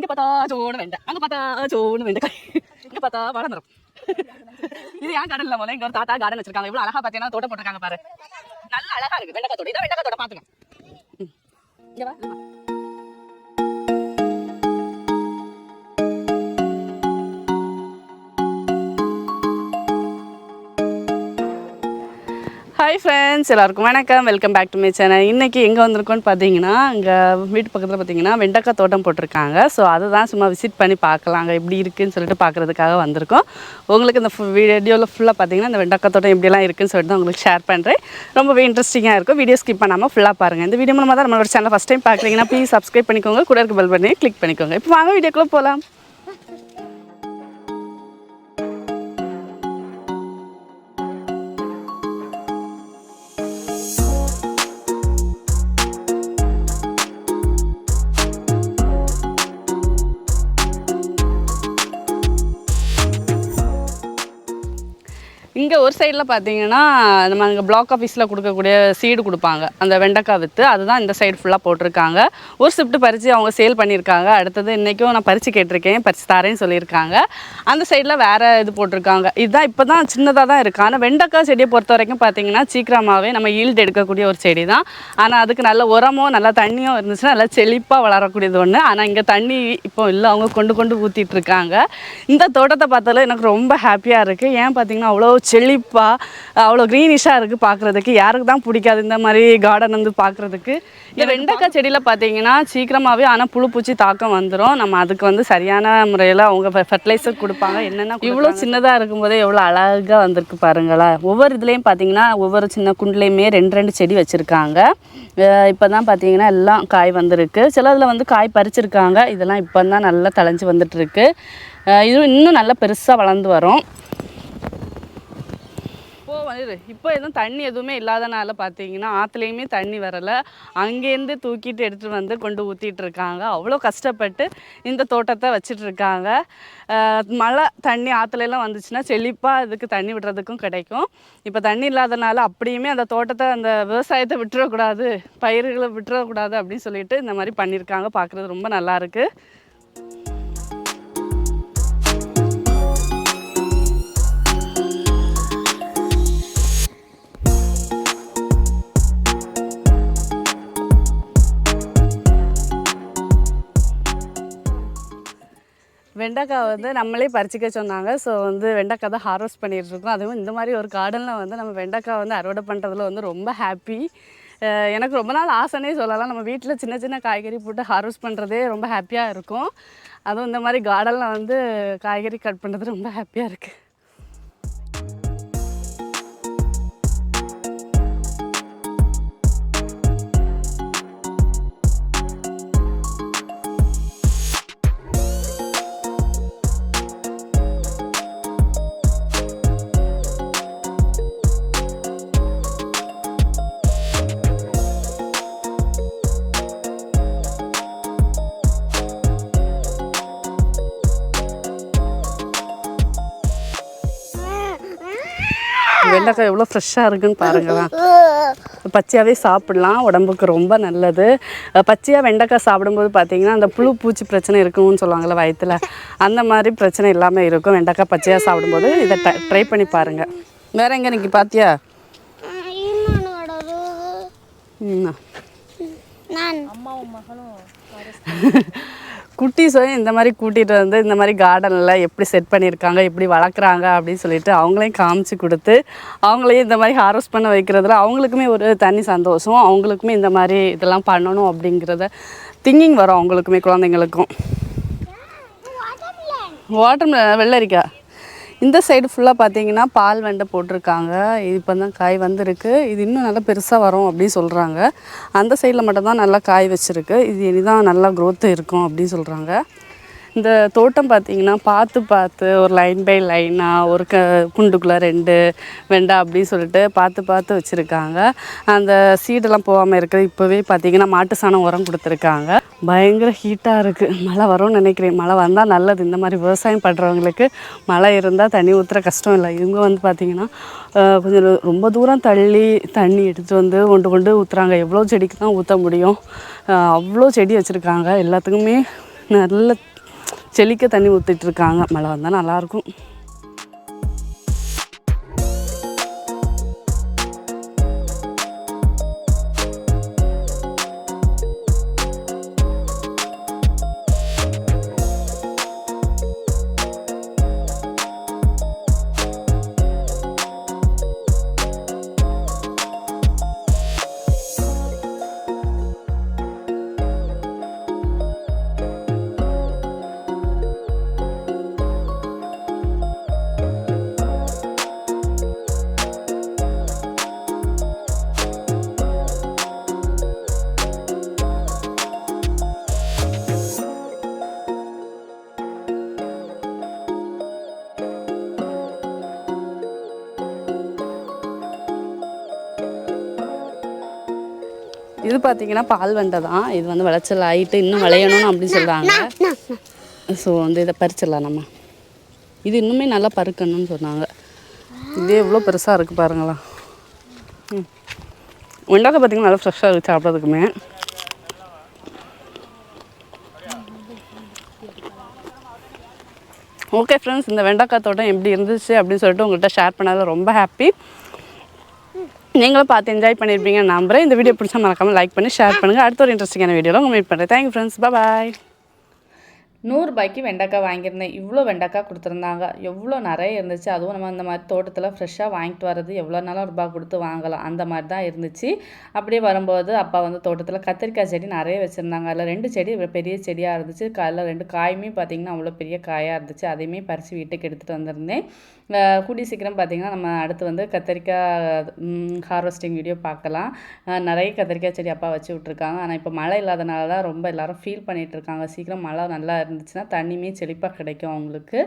இங்க பார்த்தா சோன்னு வெண்டை. அங்க பார்த்தா சோன்னு வெண்டைக்காய் இங்க பார்த்தா வளர்ந்துரும் இது ஏன் கடல்ல முதல்ல இங்க ஒரு தாத்தா கார்டன் வச்சிருக்காங்க. இவ்வளவு அழகா பாத்தீங்கன்னா தோட்டம் போட்டிருக்காங்க பாரு. நல்ல அழகா இருக்கு. வெண்டைக்காய் தோட்டம் இதான் வெண்டைக்காய் தோட்டம் பாத்துங்க இங்க வா. ஹாய் ஃப்ரெண்ட்ஸ் எல்லாருக்கும் வணக்கம். Welcome back to my channel இன்றைக்கி எங்கே வந்திருக்கோன்னு பார்த்தீங்கன்னா இங்கே வீட்டு பக்கத்தில் பார்த்தீங்கன்னா வெண்டக்காய் தோட்டம் போட்டிருக்காங்க. ஸோ அதை தான் சும்மா விசிட் பண்ணி பார்க்கலாம் அங்கே எப்படி இருக்குன்னு சொல்லிட்டு பார்க்குறதுக்காக வந்திருக்கோம். உங்களுக்கு இந்த வீடியோவில் ஃபுல்லாக பார்த்தீங்கன்னா இந்த வெண்டக்காய் தோட்டம் எப்படிலாம் இருக்குன்னு சொல்லிட்டு தான் உங்களுக்கு ஷேர் பண்ணுறேன் ரொம்பவே இன்ட்ரெஸ்டிங்காக இருக்கும். வீடியோ ஸ்கிப் பண்ணாமல் ஃபுல்லாக பாருங்கள் இந்த வீடியோ மூலமாக தான் நம்மளோட சேனல் ஃபஸ்ட் டைம் பார்க்குறீங்கன்னா ப்ளீஸ் சப்ஸ்கிரைப் பண்ணிக்கோங்க. கூட இருக்க பெல் பண்ணி கிளிக் பண்ணிக்கோங்க. இப்போ வாங்க வீடியோக்குள்ளே போகலாம் இங்கே ஒரு சைடில் பார்த்தீங்கன்னா நம்ம அங்கே பிளாக் ஆஃபீஸில் கொடுக்கக்கூடிய சீடு கொடுப்பாங்க. அந்த வெண்டைக்காய் விற்று அதுதான் இந்த சைடு ஃபுல்லாக போட்டிருக்காங்க. ஒரு ஷிஃப்ட் பறித்து அவங்க சேல் பண்ணியிருக்காங்க. அடுத்தது இன்றைக்கும் நான் பறித்து கேட்டிருக்கேன் பறித்து தரேன்னு சொல்லியிருக்காங்க. அந்த சைடில் வேறு இது போட்டிருக்காங்க. இதுதான் இப்போ தான் சின்னதாக தான் இருக்குது ஆனால் வெண்டைக்காய் செடியை பொறுத்த வரைக்கும் பார்த்தீங்கன்னா சீக்கிரமாகவே நம்ம ஈல்டு எடுக்கக்கூடிய ஒரு செடி தான் ஆனால் அதுக்கு நல்ல உரமோ நல்ல தண்ணியும் இருந்துச்சுன்னா நல்லா செழிப்பாக வளரக்கூடியது ஒன்று ஆனால் இங்கே தண்ணி இப்போ இல்லை அவங்க கொண்டு கொண்டு ஊற்றிட்டு இருக்காங்க. இந்த தோட்டத்தை பார்த்தாலும் எனக்கு ரொம்ப ஹாப்பியாக இருக்குது ஏன் பார்த்தீங்கன்னா அவ்வளோ செழிப்பாக அவ்வளோ க்ரீனிஷாக இருக்குது பார்க்குறதுக்கு யாருக்கு தான் பிடிக்காது இந்த மாதிரி கார்டன் வந்து பார்க்குறதுக்கு இந்த வெண்டைக்காய் செடியில் பார்த்தீங்கன்னா சீக்கிரமாகவே ஆனால் புழு பூச்சி தாக்கம் வந்துடும் நம்ம அதுக்கு வந்து சரியான முறையில் அவங்க ஃபெர்டிலைசர் கொடுப்பாங்க. என்னென்ன இவ்வளோ சின்னதாக இருக்கும்போதே எவ்வளோ அழகாக வந்திருக்கு பாருங்களேன் ஒவ்வொரு இதுலேயும் பார்த்தீங்கன்னா ஒவ்வொரு சின்ன குண்டுலேயுமே ரெண்டு ரெண்டு செடி வச்சுருக்காங்க. இப்போ தான் பார்த்தீங்கன்னா எல்லாம் காய் வந்திருக்கு. சிலதில் வந்து காய் பறிச்சிருக்காங்க. இதெல்லாம் இப்போ தான் நல்லா தழைஞ்சு வந்துட்டுருக்கு இது இன்னும் நல்லா பெருசாக வளர்ந்து வரும். இப்போ வந்து இப்போ எதுவும் தண்ணி எதுவுமே இல்லாதனால பார்த்தீங்கன்னா ஆற்றுலையுமே தண்ணி வரலை. அங்கேருந்து தூக்கிட்டு எடுத்துகிட்டு வந்து கொண்டு ஊற்றிட்டு இருக்காங்க. அவ்வளோ கஷ்டப்பட்டு இந்த தோட்டத்தை வச்சிட்டு இருக்காங்க. மழை தண்ணி ஆற்றுலலாம் வந்துச்சுன்னா செழிப்பாக இதுக்கு தண்ணி விடுறதுக்கும் கிடைக்கும். இப்போ தண்ணி இல்லாதனால அப்படியுமே அந்த தோட்டத்தை அந்த விவசாயத்தை விட்டுறக்கூடாது பயிர்களை விட்டுறக்கூடாது அப்படின்னு சொல்லிட்டு இந்த மாதிரி பண்ணியிருக்காங்க. பார்க்குறது ரொம்ப நல்லா வெண்டைக்காய் வந்து நம்மளே பறிச்சிக்க சொன்னாங்க. ஸோ வந்து வெண்டைக்காய் தான் ஹார்வெஸ்ட் பண்ணிட்டு இருக்கோம். அதுவும் இந்த மாதிரி ஒரு கார்டனில் வந்து நம்ம வெண்டைக்காய் வந்து அறுவடை பண்ணுறதுல வந்து ரொம்ப ஹாப்பி எனக்கு ரொம்ப நாள் ஆசைனே சொல்லலாம். நம்ம வீட்டில் சின்ன சின்ன காய்கறி போட்டு ஹார்வெஸ்ட் பண்ணுறதே ரொம்ப ஹாப்பியாக இருக்கும். அதுவும் இந்த மாதிரி கார்டனில் வந்து காய்கறி கட் பண்ணுறது ரொம்ப ஹாப்பியாக இருக்குது வெண்டைக்காய் எவ்வளோ ஃப்ரெஷ்ஷாக இருக்குன்னு பாருங்களேன். பச்சையாகவே சாப்பிடலாம் உடம்புக்கு ரொம்ப நல்லது. பச்சையாக வெண்டைக்காய் சாப்பிடும்போது பார்த்தீங்கன்னா அந்த புழு பூச்சி பிரச்சனை இருக்கும்னு சொல்லுவாங்கள்ல வயிற்றுல அந்த மாதிரி பிரச்சனை இல்லாமல் இருக்கும். வெண்டைக்காய் பச்சையாக சாப்பிடும்போது இதை ட்ரை பண்ணி பாருங்கள் வேற எங்கே இன்னைக்கு பார்த்தியா இன்னொன்னோடது ம். நான். குட்டீஸையும் இந்த மாதிரி கூட்டிகிட்டு வந்து இந்த மாதிரி கார்டனில் எப்படி செட் பண்ணியிருக்காங்க எப்படி வளர்க்குறாங்க அப்படின்னு சொல்லிட்டு அவங்களையும் காமிச்சு கொடுத்து அவங்களையும் இந்த மாதிரி ஹார்வெஸ்ட் பண்ண வைக்கிறதுல அவங்களுக்குமே ஒரு தனி சந்தோஷம். அவங்களுக்குமே இந்த மாதிரி இதெல்லாம் பண்ணணும் அப்படிங்கிறத திங்கிங் வரும் அவங்களுக்குமே குழந்தைங்களுக்கும். வாட்டர் வெள்ளரிக்கா இந்த சைடு ஃபுல்லாக பார்த்தீங்கன்னா பால் வெண்டை போட்டிருக்காங்க. இப்போ தான் காய் வந்திருக்கு. இது இன்னும் நல்லா பெருசாக வரும் அப்படின்னு சொல்கிறாங்க அந்த சைடில் மட்டும்தான் நல்லா காய் வச்சுருக்கு. இது இனிதான் நல்லா க்ரோத்து இருக்கும் அப்படின்னு சொல்கிறாங்க இந்த தோட்டம் பார்த்தீங்கன்னா பார்த்து பார்த்து ஒரு லைன் பை லைனாக ஒரு க குண்டுக்குள்ளே ரெண்டு வெண்டை அப்படின்னு சொல்லிட்டு பார்த்து பார்த்து வச்சுருக்காங்க. அந்த சீடெல்லாம் போகாமல் இருக்கிற இப்போவே பார்த்தீங்கன்னா மாட்டு சாணம் உரம் கொடுத்துருக்காங்க. பயங்கர ஹீட்டாக இருக்குது மழை வரும்னு நினைக்கிறேன். மழை வந்தால் நல்லது. இந்த மாதிரி விவசாயம் பண்ணுறவங்களுக்கு மழை இருந்தால் தண்ணி ஊற்றுற கஷ்டம் இல்லை. இவங்க வந்து பார்த்திங்கன்னா கொஞ்சம் ரொம்ப தூரம் தள்ளி தண்ணி எடுத்துகிட்டு வந்து கொண்டு கொண்டு ஊற்றுறாங்க எவ்வளோ செடிக்கு தான் ஊற்ற முடியும் அவ்வளோ செடி வச்சுருக்காங்க. எல்லாத்துக்குமே நல்ல செழிக்க தண்ணி ஊற்றிட்டுருக்காங்க மழை வந்தால் நல்லாயிருக்கும் இது பார்த்தீங்கன்னா பால் வெண்டை தான். இது வந்து விளைச்சல் ஆகிட்டு இன்னும் விளையணும்னு அப்படின்னு சொல்கிறாங்க ஸோ வந்து இதை பறிச்சிடலாம் நம்ம. இது இன்னுமே நல்லா பருக்கணும்னு சொன்னாங்க. இதே எவ்வளோ பெருசாக இருக்குது பாருங்களா. ம். வெண்டைக்காய் பார்த்தீங்கன்னா நல்லா ஃப்ரெஷ்ஷாக இருக்குது சாப்பிட்றதுக்குமே. ஓகே ஃப்ரெண்ட்ஸ் இந்த வெண்டைக்காய் தோட்டம் எப்படி இருந்துச்சு அப்படின்னு சொல்லிட்டு உங்கள்கிட்ட ஷேர் பண்ணதில் ரொம்ப ஹாப்பி நீங்களும் பார்த்து என்ஜாய் பண்ணியிருப்பீங்க நம்புறேன். இந்த வீடியோ பிடிச்சா மறக்காமல் லைக் பண்ணி ஷேர் பண்ணுங்கள் அடுத்த ஒரு இன்ட்ரெஸ்டிங்கான வீடியோவில் உங்கள் மீட் பண்ணுறேன் தேங்க்யூ ஃப்ரெண்ட்ஸ் பாய் நூறுரூபாய்க்கு வெண்டைக்காய் வாங்கியிருந்தேன். இவ்வளோ வெண்டைக்காய் கொடுத்துருந்தாங்க. எவ்வளோ நிறைய இருந்துச்சு. அதுவும் நம்ம இந்த மாதிரி தோட்டத்தில் ஃப்ரெஷ்ஷாக வாங்கிட்டு வர்றது எவ்வளோ நாளும் ரூபாய் கொடுத்து வாங்கலாம். அந்த மாதிரி தான் இருந்துச்சு. அப்படியே வரும்போது அப்பா வந்து தோட்டத்தில் கத்திரிக்காய் செடி நிறைய வச்சுருந்தாங்க. அதில் ரெண்டு செடி பெரிய செடியாக இருந்துச்சு. அதில் ரெண்டு காயுமே பார்த்திங்கன்னா அவ்வளோ பெரிய காயாக இருந்துச்சு. அதையுமே பறித்து வீட்டுக்கு எடுத்துகிட்டு வந்திருந்தேன். அஹ் கூடிய சீக்கிரம் பார்த்திங்கன்னா நம்ம அடுத்து வந்து கத்திரிக்காய் ஹார்வெஸ்டிங் வீடியோ பார்க்கலாம். நிறைய கத்திரிக்காய் செடி அப்பா வச்சு விட்ருக்காங்க ஆனால் இப்போ மழை இல்லாதனால தான் ரொம்ப எல்லோரும் ஃபீல் பண்ணிகிட்டு இருக்காங்க. சீக்கிரம் மழை நல்லா இருந்துச்சுன்னா தண்ணியுமே செழிப்பாக கிடைக்கும் அவங்களுக்கு.